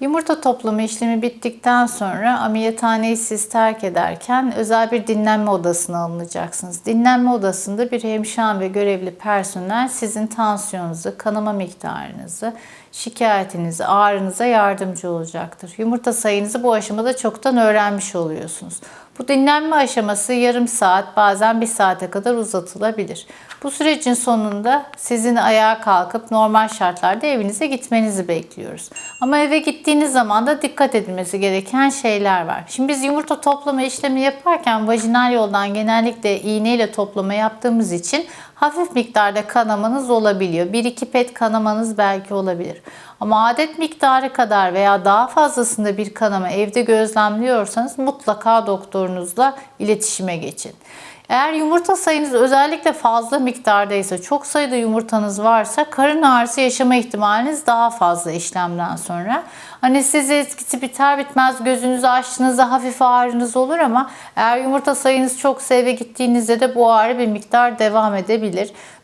Yumurta toplama işlemi bittikten sonra ameliyathaneyi siz terk ederken özel bir dinlenme odasına alınacaksınız. Dinlenme odasında bir hemşire ve görevli personel sizin tansiyonunuzu, kanama miktarınızı, şikayetinizi, ağrınıza yardımcı olacaktır. Yumurta sayınızı bu aşamada çoktan öğrenmiş oluyorsunuz. Bu dinlenme aşaması yarım saat bazen bir saate kadar uzatılabilir. Bu sürecin sonunda sizin ayağa kalkıp normal şartlarda evinize gitmenizi bekliyoruz. Ama eve gittiğiniz zaman da dikkat edilmesi gereken şeyler var. Şimdi biz yumurta toplama işlemi yaparken vajinal yoldan genellikle iğneyle toplama yaptığımız için hafif miktarda kanamanız olabiliyor. 1-2 pet kanamanız belki olabilir. Ama adet miktarı kadar veya daha fazlasında bir kanama evde gözlemliyorsanız mutlaka doktorunuzla iletişime geçin. Eğer yumurta sayınız özellikle fazla miktardaysa, çok sayıda yumurtanız varsa karın ağrısı yaşama ihtimaliniz daha fazla işlemden sonra. Anestezi etkisi biter bitmez gözünüzü açtığınızda hafif ağrınız olur ama eğer yumurta sayınız çoksa eve gittiğinizde de bu ağrı bir miktar devam edebilir.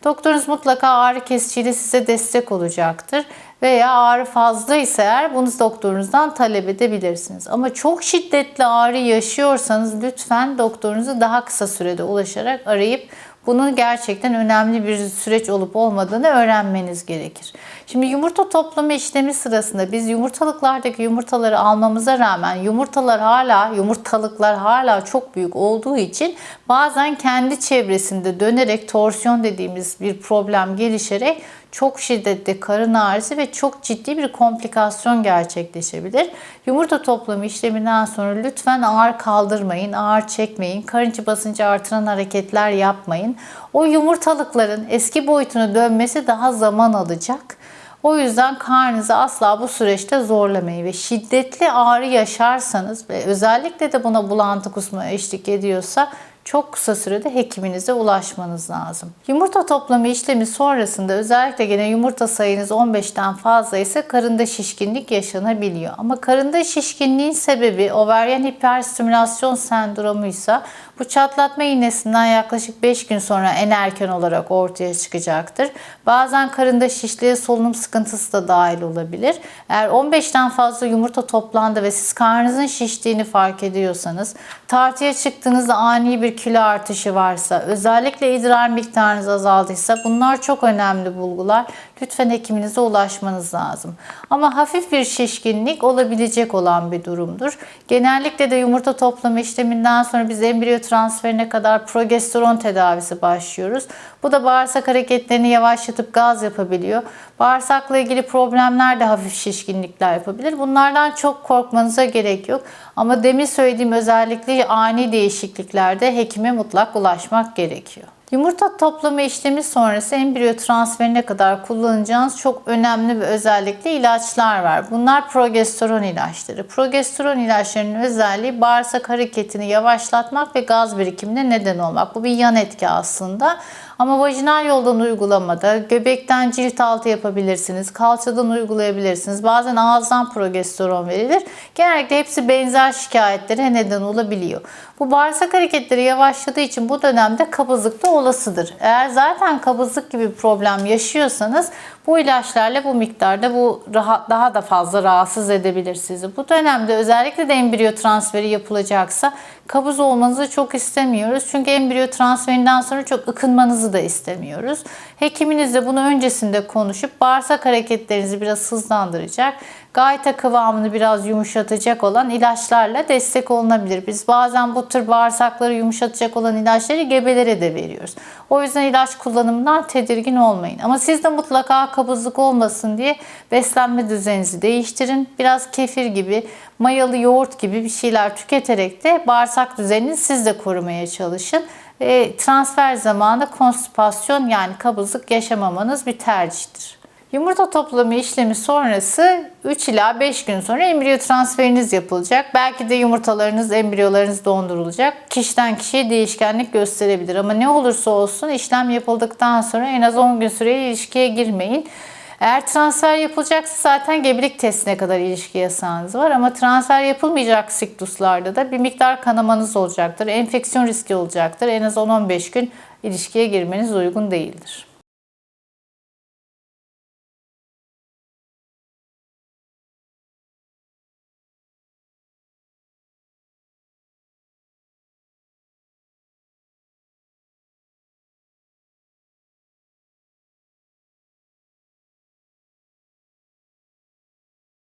Doktorunuz mutlaka ağrı kesiciyle size destek olacaktır veya ağrı fazlaysa eğer bunu doktorunuzdan talep edebilirsiniz. Ama çok şiddetli ağrı yaşıyorsanız lütfen doktorunuzu daha kısa sürede ulaşarak arayıp bunun gerçekten önemli bir süreç olup olmadığını öğrenmeniz gerekir. Şimdi yumurta toplama işlemi sırasında biz yumurtalıklardaki yumurtaları almamıza rağmen yumurtalar hala, yumurtalıklar hala çok büyük olduğu için bazen kendi çevresinde dönerek torsiyon dediğimiz bir problem gelişerek çok şiddetli karın ağrısı ve çok ciddi bir komplikasyon gerçekleşebilir. Yumurta toplama işleminden sonra lütfen ağır kaldırmayın, ağır çekmeyin, karın içi basıncı artıran hareketler yapmayın. O yumurtalıkların eski boyutuna dönmesi daha zaman alacak. O yüzden karnınızı asla bu süreçte zorlamayın ve şiddetli ağrı yaşarsanız ve özellikle de buna bulantı kusma eşlik ediyorsa çok kısa sürede hekiminize ulaşmanız lazım. Yumurta toplama işlemi sonrasında özellikle gene yumurta sayınız 15'ten fazla ise karında şişkinlik yaşanabiliyor. Ama karında şişkinliğin sebebi overyen hiperstimülasyon sendromuysa bu çatlatma iğnesinden yaklaşık 5 gün sonra en erken olarak ortaya çıkacaktır. Bazen karında şişliğe solunum sıkıntısı da dahil olabilir. Eğer 15'ten fazla yumurta toplandı ve siz karnınızın şiştiğini fark ediyorsanız, tartıya çıktığınızda ani bir kilo artışı varsa, özellikle idrar miktarınız azaldıysa bunlar çok önemli bulgular. Lütfen hekiminize ulaşmanız lazım. Ama hafif bir şişkinlik olabilecek olan bir durumdur. Genellikle de yumurta toplama işleminden sonra biz embriyo transferine kadar progesteron tedavisi başlıyoruz. Bu da bağırsak hareketlerini yavaşlatıp gaz yapabiliyor. Bağırsakla ilgili problemler de hafif şişkinlikler yapabilir. Bunlardan çok korkmanıza gerek yok. Ama demin söylediğim özellikle ani değişikliklerde hekime mutlak ulaşmak gerekiyor. Yumurta toplama işlemi sonrası embriyo transferine kadar kullanacağınız çok önemli ve özellikle ilaçlar var. Bunlar progesteron ilaçları. Progesteron ilaçlarının özelliği bağırsak hareketini yavaşlatmak ve gaz birikimine neden olmak. Bu bir yan etki aslında. Ama vajinal yoldan uygulamada göbekten cilt altı yapabilirsiniz, kalçadan uygulayabilirsiniz. Bazen ağızdan progesteron verilir. Genellikle hepsi benzer şikayetlere neden olabiliyor. Bu bağırsak hareketleri yavaşladığı için bu dönemde kabızlık da olasıdır. Eğer zaten kabızlık gibi bir problem yaşıyorsanız bu ilaçlarla bu miktarda bu rahat, daha da fazla rahatsız edebilir sizi. Bu dönemde özellikle de embriyo transferi yapılacaksa kabız olmanızı çok istemiyoruz. Çünkü embriyo transferinden sonra çok ıkınmanızı da istemiyoruz. Hekiminizle bunu öncesinde konuşup bağırsak hareketlerinizi biraz hızlandıracak, gayta kıvamını biraz yumuşatacak olan ilaçlarla destek olunabilir. Biz bazen bu tür bağırsakları yumuşatacak olan ilaçları gebelere de veriyoruz. O yüzden ilaç kullanımından tedirgin olmayın. Ama siz de mutlaka kabızlık olmasın diye beslenme düzeninizi değiştirin. Biraz kefir gibi, mayalı yoğurt gibi bir şeyler tüketerek de bağırsak düzenini siz de korumaya çalışın. Ve transfer zamanında konstipasyon yani kabızlık yaşamamanız bir tercihtir. Yumurta toplama işlemi sonrası 3 ila 5 gün sonra embriyo transferiniz yapılacak. Belki de yumurtalarınız, embriyolarınız dondurulacak. Kişiden kişiye değişkenlik gösterebilir ama ne olursa olsun işlem yapıldıktan sonra en az 10 gün süreli ilişkiye girmeyin. Eğer transfer yapılacaksa zaten gebelik testine kadar ilişki yasağınız var ama transfer yapılmayacak siktuslarda da bir miktar kanamanız olacaktır. Enfeksiyon riski olacaktır. En az 10-15 gün ilişkiye girmeniz uygun değildir.